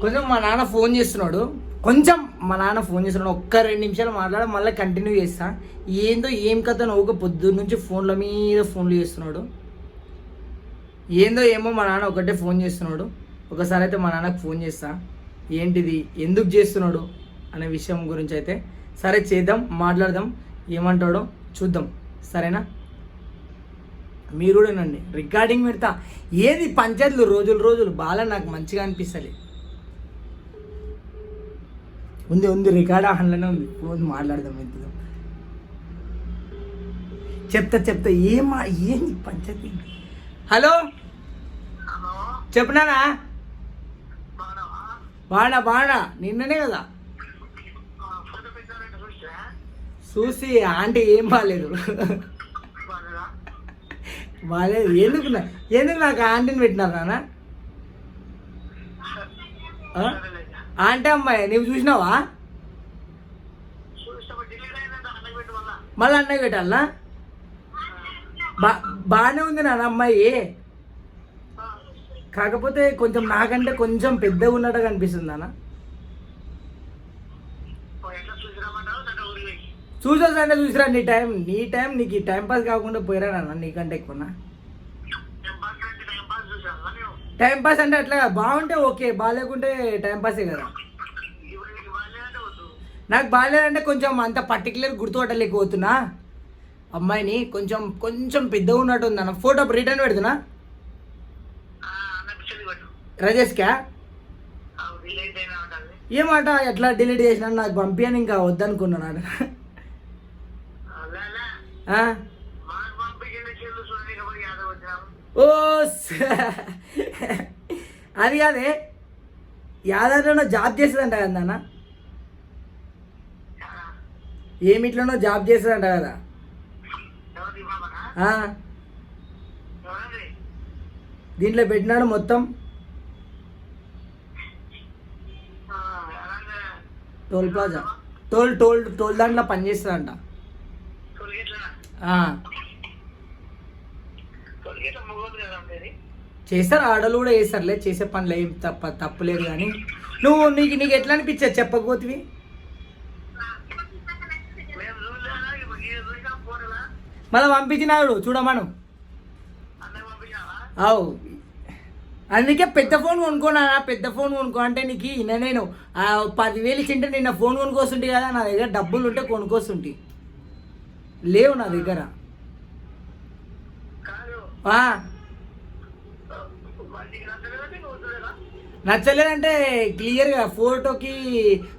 కొంచెం మా నాన్న ఫోన్ చేస్తున్నాడు. కొంచెం మా నాన్న ఫోన్ చేస్తున్నాడు. ఒక్క రెండు నిమిషాలు మాట్లాడ మళ్ళీ కంటిన్యూ చేస్తా. ఏందో ఏం కథ ఒక పొద్దున్న నుంచి ఫోన్ల మీద ఫోన్లు చేస్తున్నాడు. ఏందో ఏమో మా నాన్న ఒకటే ఫోన్ చేస్తున్నాడు. ఒకసారి అయితే మా నాన్నకు ఫోన్ చేస్తా. ఏంటిది? ఎందుకు చేస్తున్నాడు? అనే విషయం గురించి అయితే సరే చేద్దాం మాట్లాడదాం. ఏమంటాడో చూద్దాం. సరేనా? మీరు కూడానండి రికార్డింగ్ పెడతా. ఏది పంచాయతీలు రోజులు రోజులు బాగా నాకు మంచిగా అనిపిస్తలేదు ఉంది ఉంది రికార్డ్ ఆన్లోనే ఉంది. ఫోన్ మాట్లాడదాం ఎంతుదాం చెప్తా చెప్తా ఏమా ఏంది పంచాయతీ? హలో? చెప్పనానా? బాగున్నావా? బాడా బాడా నిన్ననే కదా. చూసా ఆంటీ ఏం బాగాలేదు బాగా బాగాలేదు ఎందుకు ఎందుకు నాకు ఆంటీని పెట్టినారు నాన్న? అంటే అమ్మాయి నువ్వు చూసినావా? మళ్ళీ అన్నయ్య పెట్టాలనా? బా బాగానే ఉంది నాన్న అమ్మాయి. కాకపోతే కొంచెం నాకంటే కొంచెం పెద్దగా ఉన్నట్టుగా అనిపిస్తుంది అన్న చూసా చూసిరామంటావు చూసిరా నీ టైం నీ టైం నీకు టైం పాస్ కాకుండా పోయిరా నాన్న నీకంటే ఎక్కువనా నేను బాగా అంటే టైం పాస్ చూసాను నేను టైం పాస్ అంటే అట్లా బాగుంటే ఓకే బాగాలేకుంటే టైం పాసే కదా. నీకు బాగాలేదంటే కొంచెం అంత పర్టికులర్ గుర్తుపట్టలేకపోతున్నా అమ్మాయిని కొంచెం కొంచెం పెద్దగా ఉన్నట్టు ఉంది అన్న ఫోటో రిటర్న్ పెడుతున్నా? రజేష్కా? ఏమాట ఎట్లా డిలీట్ చేసినా నాకు పంపించని ఇంకా వద్దనుకున్నాను ఓ అది కాదే యాదాద్రిలో జాబ్ చేస్తుందంట కదా నాన్న? ఏమిట్లోనో జాబ్ చేస్తుందంట కదా? దీంట్లో పెట్టినాడు మొత్తం? Toll plaza. Toll toll toll దాంట్లో పనిచేస్తుందంట తొలగిట్లా ఆ, తొలగిట్ల మొగోదు కదా ఉండేది చేస్తారు ఆడలు కూడా చేస్తారులే చేసే పనులు ఏం తప్ప తప్పులేదు కానీ. నువ్వు నీకు నీకు ఎట్లా అనిపించదు చెప్పకపోతివి? మళ్ళీ పంపించినాడు చూడమను. అవు. అందుకే పెద్ద ఫోన్ కొనుక్కోనా పెద్ద ఫోన్ కొనుక్కో. అంటే నీకు నిన్న నేను పదివేలు ఇచ్చింటే నిన్న ఫోన్ కొనుక్కోస్తుంటే కదా నా దగ్గర డబ్బులు ఉంటే కొనుక్కోస్తుంటే. లేవు నా దగ్గర. నచ్చలేదంటే నచ్చలేదంటే క్లియర్గా ఫోటోకి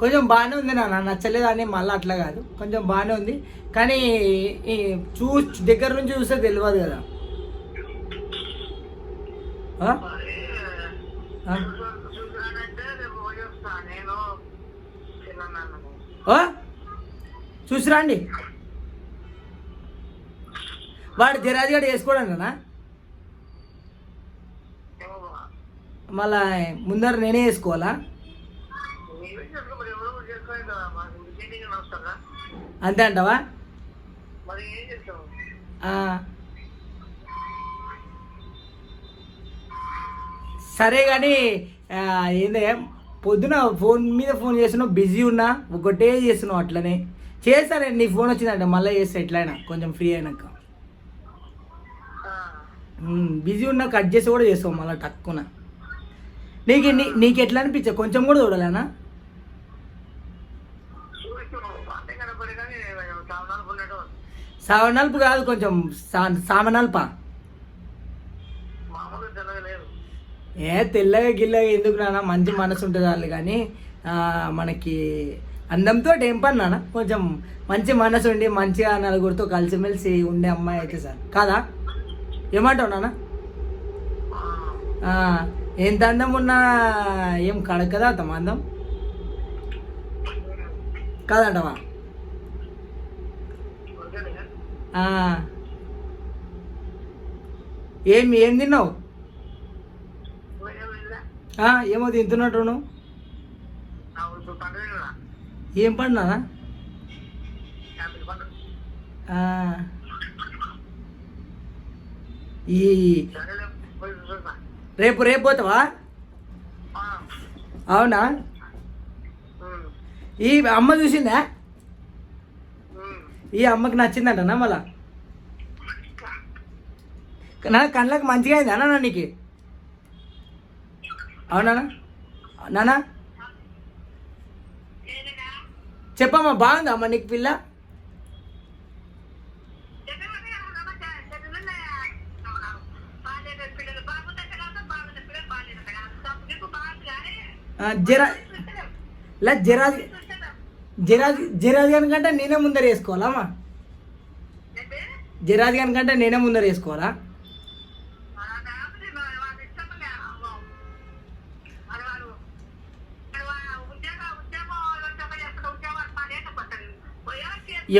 కొంచెం బాగానే ఉంది నాన్న. నచ్చలేదు అని మళ్ళీ అట్లా కాదు. కొంచెం బాగానే ఉంది. కానీ ఈ చూ దగ్గర నుంచి చూస్తే తెలియదు కదా. చూసిరాండి వాడు జిరాజు గడు వేసుకోడానా మళ్ళా ముందర నేనే వేసుకోవాలా? అంతే అంటావా. సరే కానీ ఏందే పొద్దున ఫోన్ మీద ఫోన్ చేస్తున్నావు బిజీ ఉన్నా ఒకటే చేస్తున్నావు అట్లనే. చేస్తానే నీ ఫోన్ వచ్చిందంట మళ్ళీ చేస్తా ఎట్లయినా కొంచెం ఫ్రీ అయినాక. బిజీ ఉన్నా కట్ చేసి కూడా చేస్తావు మళ్ళీ టక్కున. నీకు నీ- నీకు ఎట్లా అనిపించే? కొంచెం కూడా చూడాలనా? చూస్తున్నావు సావనల్పు కాదు కొంచెం సా ఏ తెల్లగా గిల్లగా ఎందుకు నాన్న? మంచి మనసు ఉంటుంది వాళ్ళు కానీ మనకి అందంతో ఏం పని నాన్న? కొంచెం మంచి మనసు ఉండి మంచిగా నలుగురితో కలిసిమెలిసి ఉండే అమ్మాయి అయితే సార్ కాదా? ఏమంటావు నాన్న? ఎంత అందం ఉన్నా ఏం కడకదా తమ అందం కాదంటవా? ఏమి ఏం ఏం తిన్నావు? ఏమో తింటున్నట్టు నువ్వు ఏం పడినా ఈ రేపు రేపు పోతావా? అవునా? ఈ అమ్మ చూసిందా. ఈ అమ్మకి నచ్చిందంటనా మళ్ళా? నా కళ్ళకి మంచిగా అయిందా నాన్న నీకు? అవునా? నానా చెప్పమ్మా బాగుందా అమ్మ నీకు పిల్ల చెప్పండి, అమ్మా, చదువుకున్న, బాగాలేదు పిల్లలు బాగుంది కదా బాగుంది పిల్లలు బాగాలేదు కదా తప్పుకు బాగుంది కానీ ఆ, జరా లే జరాజ్ జరాజ్ జరాజ్ కంటే నేనే ముందర వేసుకోవాలా అమ్మా? ఏంటి? నేనే ముందర వేసుకోవాలా? ఎవరు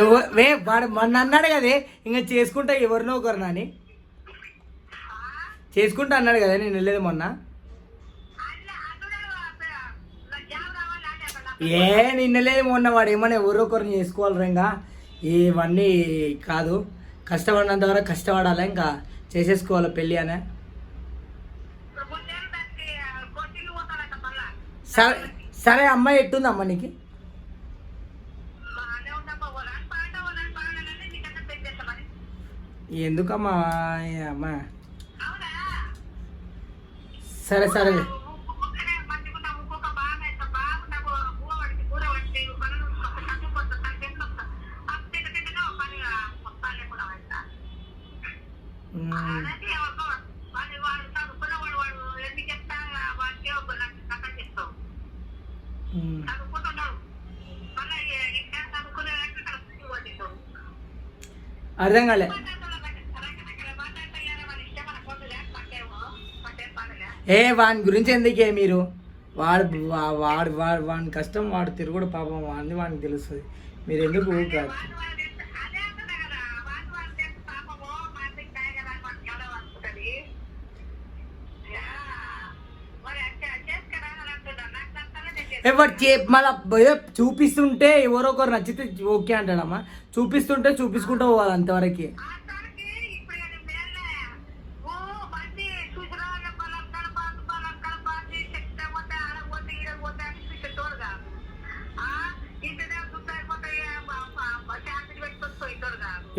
ఎవ వే వాడు మొన్న అన్నాడు కదే ఇంకా చేసుకుంటా ఎవరినో ఒకరిని చేసుకుంటా అన్నాడు కదా నేను వెళ్ళేది మొన్న అట్లా అందులో జాబ్ రావాలి అంటే అక్కడ ఏ నిన్నలే మొన్న వాడు ఏమన్నా ఎవరో ఒకరిని చేసుకోవాలి ఇంకా. ఇవన్నీ కాదు. కష్టపడినంత వరకు కష్టపడాలి ఇంకా చేసేసుకోవాలి పెళ్ళి అని. సరే సరే అమ్మాయి ఎట్టుంది అమ్మ నీకు? ఎందుకమ్మా అమ్మా అమ్మ సరే సరే ముక్కునే మంచిగున్న ముక్కొక బాగా ఇస్తా బాగున్నా బువ్వ వంటి కూర వంటి పనులు చదువుకుంటా తగ్గేస్తా అంతే తింటే పని మొత్తం లేకుండా వెళ్తా ఉమ్, అలాగే ఎవరికో వాడు వాడు చదువుకున్న వాడు వాడు ఎన్ని చెప్తా వాడికే ఒక లక్ష కథ చెప్తావు ఉమ్. చదువుకుంటున్నాడు మళ్ళీ ఇంకా చదువుకునే కలిసి వండిస్తావు అర్థం కాలే. ఏ వాని గురించి ఎందుకే మీరు? వాడు వా- వాడు వాడు వాని కష్టం వాడు తిరుగుడు పాపం వాడిని వానికి తెలుస్తుంది. మీరు ఎందుకు ఎవరు ఏ చే మళ్ళీ చూపిస్తుంటే ఎవరో ఒకరు నచ్చితే ఓకే అంటాడమ్మా. చూపిస్తుంటే చూపించుకుంటూ పోవాలి అంతవరకు.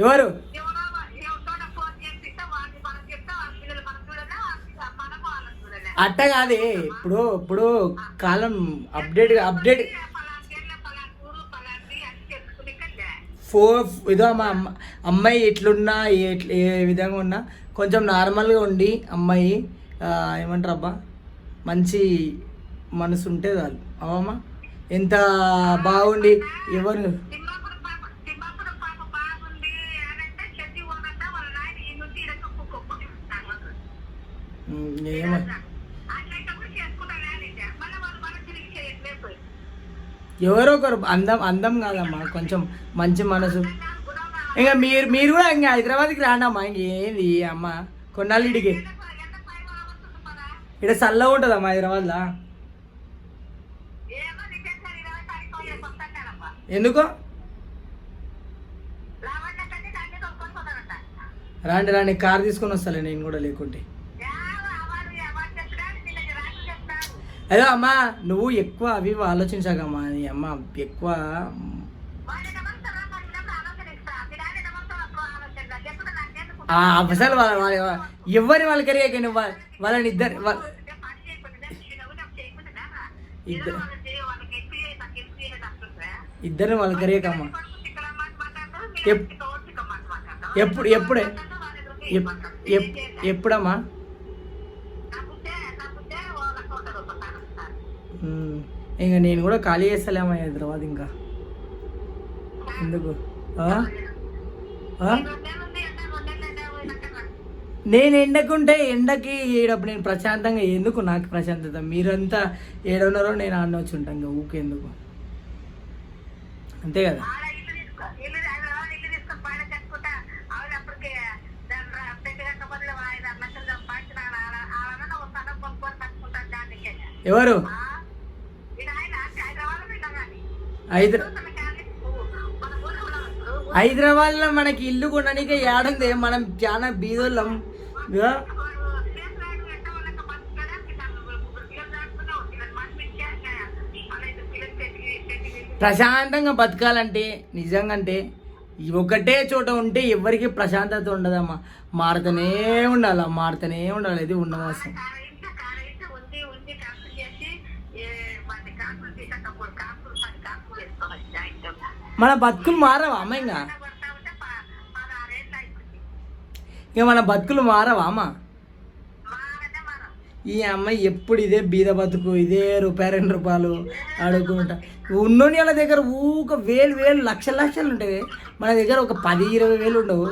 ఎవరు? అట్ట కాదే. ఇప్పుడు ఇప్పుడు కాలం అప్డేట్ అప్డేట్ ఫోర్ ఇదో మా అమ్మ అమ్మాయి ఎట్లున్నా ఏ విధంగా ఉన్నా కొంచెం నార్మల్గా ఉండి అమ్మాయి ఏమంటారు అబ్బా మంచి మనసు ఉంటే చాలు. అవమ్మా ఎంత బాగుండి ఎవరు? తిమ్మప్పుడు పాప తిమ్మప్పుడు పాప బాగుంది అని అంటే చెట్టి ఉన్నట్ట వాళ్ళ నాయన ఈ నుంచి ఇరక్క కుక్కొట్టుకుంటాను ఉమ్, ఏమో అట్లాంటప్పుడు చేసుకుంటాను అని మళ్ళీ వాళ్ళు మన తిరిగి చేయట్లేదు ఎవరో ఒకరు అందం అందం కాదమ్మా కొంచెం మంచి మనసు. ఇంకా మీరు మీరు కూడా ఇంకా హైదరాబాద్కి రాండమ్మా ఇంకేంది అమ్మ కొన్నాళ్ళు ఇడికి. ఇక్కడ చల్లగా ఉంటుందమ్మా హైదరాబాద్లో. ఎందుకో? రండి ఇరవై రాండి రాండి కార్ తీసుకొని వస్తాలే నేను కూడా లేకుంటే వాడు ఎవరు చెప్పినాడు వీళ్ళకి రాజు చెప్తాడు అదే అమ్మా నువ్వు ఎక్కువ అవి ఆలోచించాకమ్మా నీ అమ్మ ఎక్కువ అసలు వాళ్ళ వాళ్ళ ఎవరిని వాళ్ళ కరిగాక నువ్వు వాళ్ళ- వాళ్ళని ఇద్దరు వాళ్ళ ఇద్దరు వాళ్ళ కరిగాకమ్మా ఎప్పుడు ఎప్పుడే? ఎప్పుడమ్మా? ఇంకా నేను కూడా ఖాళీ చేస్తలేమ్మా హైదరాబాద్ ఇంకా. ఎందుకు? నేను ఎండకుంటే ఎండకి ఈడప్పుడు నేను ప్రశాంతంగా ఎందుకు నాకు ప్రశాంతత? మీరంతా ఏడున్నారో నేను ఆడ వచ్చి ఉంటాను ఇంకా ఊకే ఎందుకు? అంతే కదా? ఎవరు? హైదరా హైదరాబాద్లో మనకి ఇల్లు కొనడానికి ఏడుంది. మనం చాలా బీదోళ్ళం. ప్రశాంతంగా బతకాలంటే నిజంగా అంటే ఒకటే చోట ఉంటే ఎవరికి ప్రశాంతత ఉండదమ్మా. మారుతూనే ఉండాలి? మారుతూనే ఉండాలి? ఇది ఉన్నవాసం కారైతే కారైతే ఉంది ఉంది కాకులు చేసి ఏ పది కాకులు తీసేటప్పుడు కాకులు పది కాకులు వేసుకోవాలి సాయంత్రం మన బతుకులు మారవా అమ్మ ఇంకా? ఇంకా మన బతుకులు మారవా అమ్మ? ఈ అమ్మాయి ఎప్పుడు ఇదే బీద బతుకు ఇదే రూపాయి రెండు రూపాయలు అడుగుకుంటా. ఉన్నోని వాళ్ళ దగ్గర ఊక వేలు వేలు లక్షల లక్షలు ఉంటాయి. మన దగ్గర ఒక పది ఇరవై వేలు ఉండవు.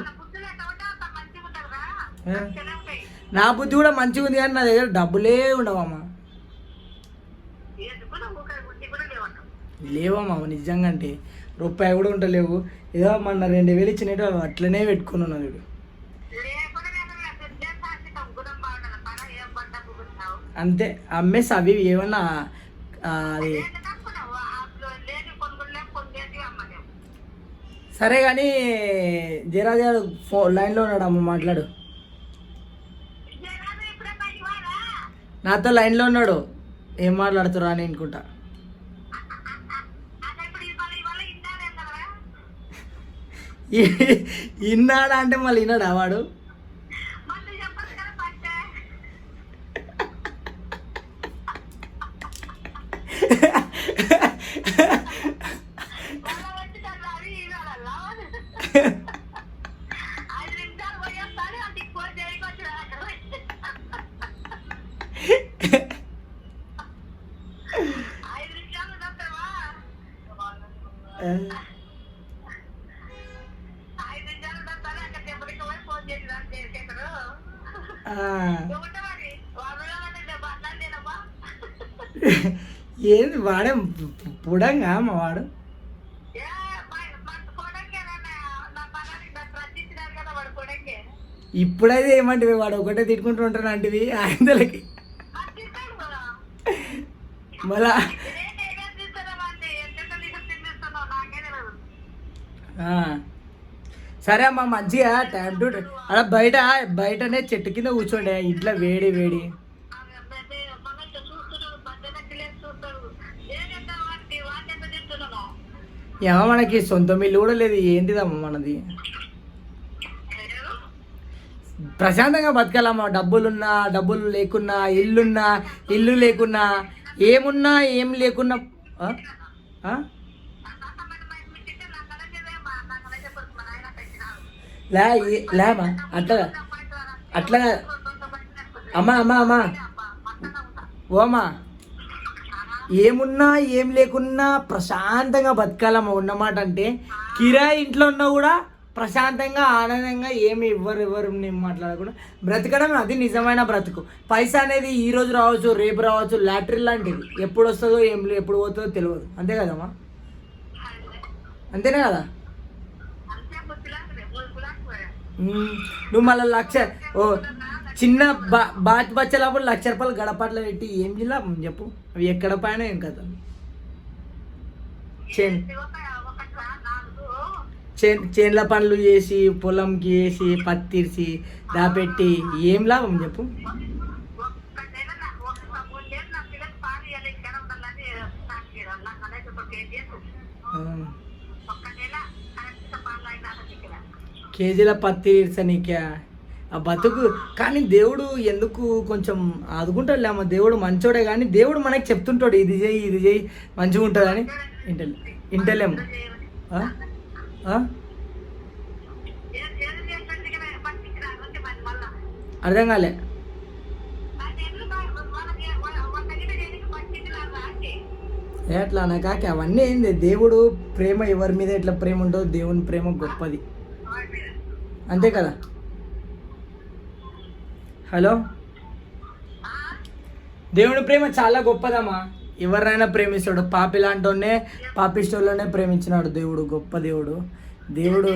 నా బుద్ధి కూడా మంచిగా ఉంది కానీ నా దగ్గర డబ్బులే ఉండవమ్మా లేవమ్మా నిజంగా అంటే. రూపాయి కూడా ఉండలేవు. ఏదో మొన్న రెండు వేలు ఇచ్చినట్టు అట్లనే పెట్టుకుని ఉన్నాను వీడు. అంతే అమ్మేసి అవి ఏమన్నా అది సరే కానీ జయరాజు గారు ఫో లైన్లో ఉన్నాడు అమ్మ మాట్లాడు. నాతో లైన్లో ఉన్నాడు. ఏం మాట్లాడుతురా అని అనుకుంటా అదే ఇప్పుడు ఇవాళ ఇవాళ ఇన్నారేం కదరా ఈ- ఇన్నాడా అంటే మళ్ళీ విన్నాడా వాడు? మళ్ళీ చెప్పదు కదా పట్టే వాళ్ళ వచ్చి దాన్ని అవి ఇవ్వాలల్లా ఐదు నిమిషాలు పోయేస్తాను అది ఫోన్ చేయకొచ్చు ఐదు నిమిషాలు ఉన్నట్టవా ఐదు నిమిషాలు ఉన్నట్టాను అక్కడ ఎప్పటికీ పోయి ఫోన్ చేసి దాన్ని చేసేకరు ఆ, నువ్వు మరి వాళ్ళు అంటే మాట్లాడలేనమ్మా ఏంది వాడే పుడంగా మా వాడు? ఇప్పుడైతే ఏమంటివి వాడు ఒకటే తిట్టుకుంటూ ఉంటాను అంటివి ఆయనకి మళ్ళా. ఆ, సరే అమ్మా మంచిగా టైం టు అలా బయట బయటనే చెట్టు కింద కూర్చోండి. ఇంట్లో వేడి వేడి. ఏమో మనకి సొంతం ఇల్లు కూడా లేదు. ఏంటిదమ్మా మనది? ప్రశాంతంగా బతకాలమ్మా. డబ్బులున్నా డబ్బులు లేకున్నా ఇల్లున్నా ఇల్లు లేకున్నా ఏమున్నా ఏం లేకున్నా. లే లే లేమా అట్లా అట్లా అమ్మా అమ్మా అమ్మా. ఓమా. ఏమున్నా ఏం లేకున్నా ప్రశాంతంగా బతకాలమ్మా. ఉన్నమాట అంటే కిరాయి ఇంట్లో ఉన్నా కూడా ప్రశాంతంగా ఆనందంగా ఏమి ఇవ్వరు ఇవ్వరు నేను మాట్లాడకుండా బ్రతకడం అది నిజమైన బ్రతుకు. పైసా అనేది ఈ రోజు రావచ్చు రేపు రావచ్చు లాటరీ లాంటిది. ఎప్పుడు వస్తుందో ఏం ఎప్పుడు పోతుందో తెలియదు. అంతే కదమ్మా? అంతేనే కదా? నువ్వు మళ్ళీ లక్ష ఓ చిన్న బా బాత్ బచ్చలప్పుడు లక్ష రూపాయలు గడపట్లో పెట్టి ఏం జిల్లా చెప్పు. అవి ఎక్కడ పైన ఏం కదా చేన్ చేన్ చేన్ల పనులు చేసి పొలంకి వేసి పత్తిరిసి దాపెట్టి ఏం లాభం చెప్పు. కేజీల పత్తి నీకే. ఆ బతుకు కానీ దేవుడు ఎందుకు కొంచెం ఆదుకుంటాడులే అమ్మ? దేవుడు మంచోడే కానీ దేవుడు మనకి చెప్తుంటాడు ఇది చేయి ఇది చేయి మంచిగా ఉంటుందని ఇంటలే ఇంటలేము అర్థం కాలే. ఎట్లా అట్లా అవన్నీ ఏంది? దేవుడు ప్రేమ ఎవరి మీద ఎట్లా ప్రేమ ఉంటుందో దేవుని ప్రేమ గొప్పది. అంతే కదా? హలో? దేవుని ప్రేమ చాలా గొప్పదమ్మా. ఎవరినైనా ప్రేమిస్తాడు పాపి లాంటోనే పాపిస్టోళ్ళనే ప్రేమించినాడు దేవుడు గొప్ప దేవుడు. దేవుడు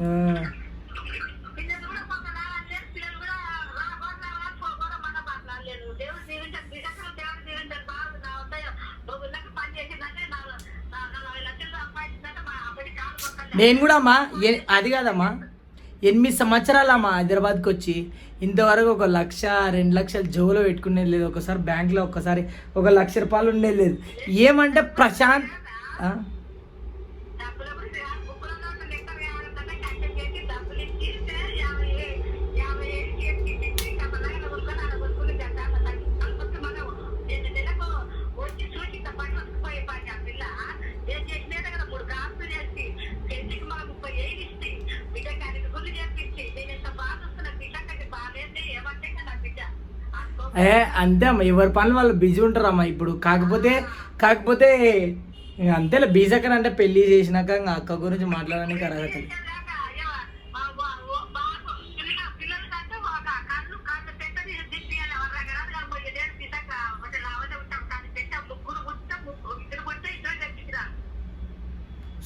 ఆ, నేను కూడా అమ్మా ఏ- అది కాదమ్మా. ఎనిమిది సంవత్సరాలు అమ్మా హైదరాబాద్కి వచ్చి ఇంతవరకు ఒక లక్ష రెండు లక్షలు జోలో పెట్టుకునేది లేదు. ఒకసారి బ్యాంక్లో ఒకసారి ఒక లక్ష రూపాయలు ఉండేది లేదు. ఏమంటే ప్రశాంత్ ఆ? డబ్బులు కూడా బుక్కులలో ఉన్న లెక్క వేయాలంటే కష్టం చేసి డబ్బులు ఇచ్చి యాభై ఏ- యాభై ఏళ్ళు చేసి ఇచ్చి కమలాయన కొనుక్కొని ఆడ కొనుక్కొని గంట అనుకుంటే మనం రెండు నెలకు వచ్చి చూసి ఇంత పని వస్తుపోయే పని ఆ పిల్ల ఏం చేసినట్టు కదా మూడు కాసులు చేసి పెళ్ళికి మనం ముప్పై ఏళ్ళు ఇచ్చి బిడ్డకి ఐదు గుళ్ళు చేపించి నేను ఎంత బాధ వస్తున్నా బిడ్డకి బాగాలేదు ఏమంటే కదా బిడ్డ అనుకో ఏ అంతే అమ్మ ఎవరి పనులు వాళ్ళు బిజీ ఉంటారమ్మా ఇప్పుడు. కాకపోతే కాకపోతే అంతేలే బిజీ అంటే పెళ్ళి చేసినాక ఇంకా అక్క గురించి మాట్లాడడానికి అర్హత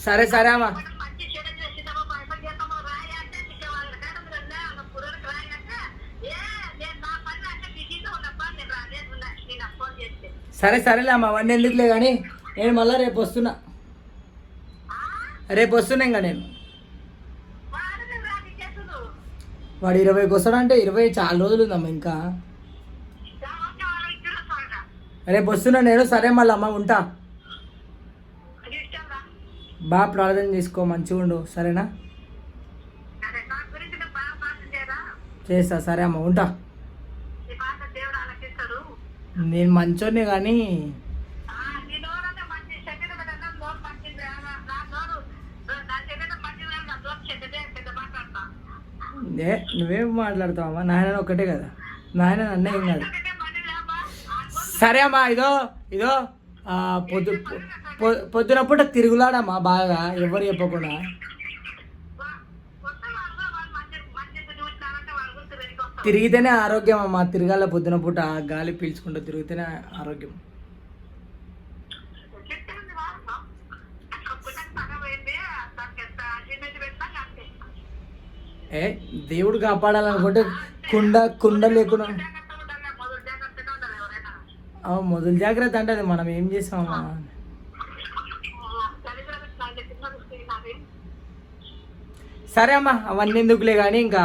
సరే సరే అమ్మా. సరే సరేలే అమ్మా అవన్నీ ఎందుకులే కానీ నేను మళ్ళీ రేపు వస్తున్నా. రేపు వస్తున్నా ఇంకా నేను. వాడు ఇరవైకి వస్తాడంటే ఇరవై చాలా రోజులు ఉందమ్మా ఇంకా. రేపు వస్తున్నా నేను సరే మళ్ళీ అమ్మ ఉంటా. బాగా ప్రార్థన చేసుకో మంచిగా ఉండు సరేనా? చేస్తా సరే అమ్మ ఉంటా. నేను మంచోనే కానీ. ఏ నువ్వేం మాట్లాడతావమ్మా? నాయన ఒక్కటే కదా. నాయన నన్నే ఏం కాదు. సరే అమ్మా ఇదో ఇదో పొద్దు పొ- పొద్దున పూట తిరుగులాడమ్మా బాగా ఎవరు చెప్పకుండా వా- కొత్త వాళ్ళు వాళ్ళు మంచి- మంచిది చూసినారంటే వాళ్ళ గురించి వెనక్కి వస్తారు. తిరిగితేనే ఆరోగ్యం అమ్మా. తిరగాల పొద్దున పూట ఆ గాలి పీల్చుకుంటూ తిరిగితేనే ఆరోగ్యం. ఏ? దేవుడు కాపాడాలనుకుంటే కుండ కుండ లేకుండా మొదలు జాగ్రత్త అంటే అది మనం ఏం చేసామమ్మా? సరే అమ్మా అవన్నీ ఎందుకులే కానీ ఇంకా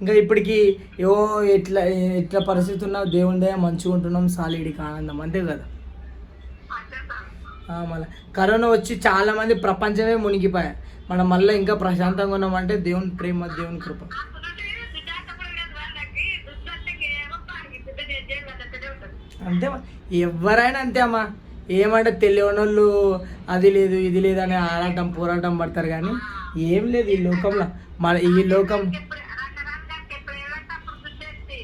ఇంకా ఇప్పటికి ఏవో ఎట్లా ఎట్లా పరిస్థితి ఉన్నా దేవుని దయ మంచిగా ఉంటున్నాం సాలిడికి ఆనందం అంతే కదా? మళ్ళీ కరోనా వచ్చి చాలా మంది ప్రపంచమే మునిగిపోయాయి మనం మళ్ళీ ఇంకా ప్రశాంతంగా ఉన్నామంటే దేవుని ప్రేమ దేవుని కృప. అంతే. ఎవరైనా అంతే అమ్మా. ఏమంటే తెలియని వాళ్ళు అది లేదు ఇది లేదు అని ఆరాటం పోరాటం పడతారు కానీ ఏం లేదు ఈ లోకంలో. మన ఈ లోకం ఎప్పుడు రంగరంగానికి ఎప్పుడు ఏమంటే అప్పుడు చూసేసి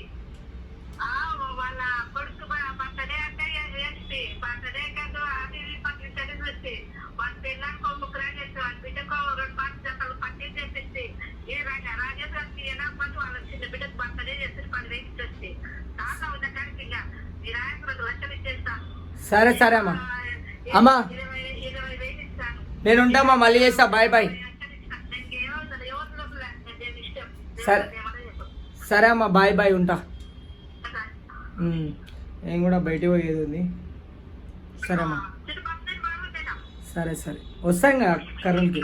ఆ వాళ్ళ కొడుకు బర్త్డే అంటే ఏంటి బర్త్డే కాదు అది ఇది పక్కన తెలిసి వాళ్ళ పిల్లలకు ఒక ముగ్గురు చేసి వాళ్ళ బిడ్డకు రెండు పాట జతలు పట్టి చేసేసి ఏ రాజ రాజేష్ గారికి ఏనా పట్టు వాళ్ళ చిన్న బిడ్డకు బర్త్డే చేసి పది వేలు ఇచ్చేసి దాంట్లో ఉన్న కాడికి ఇంకా ఈ రాయకు రెండు లక్షలు ఇచ్చేస్తాను సరే సరే అమ్మా. అమ్మా. నేను ఉంటామా మళ్ళీ చేస్తా. Bye bye. సరే. సరే అమ్మా బాయ్ బాయ్ ఉంటా. నేను కూడా బయటికి పోయేది ఉంది? సరే అమ్మా. సరే సరే. వస్తాం కదా కరెంట్కి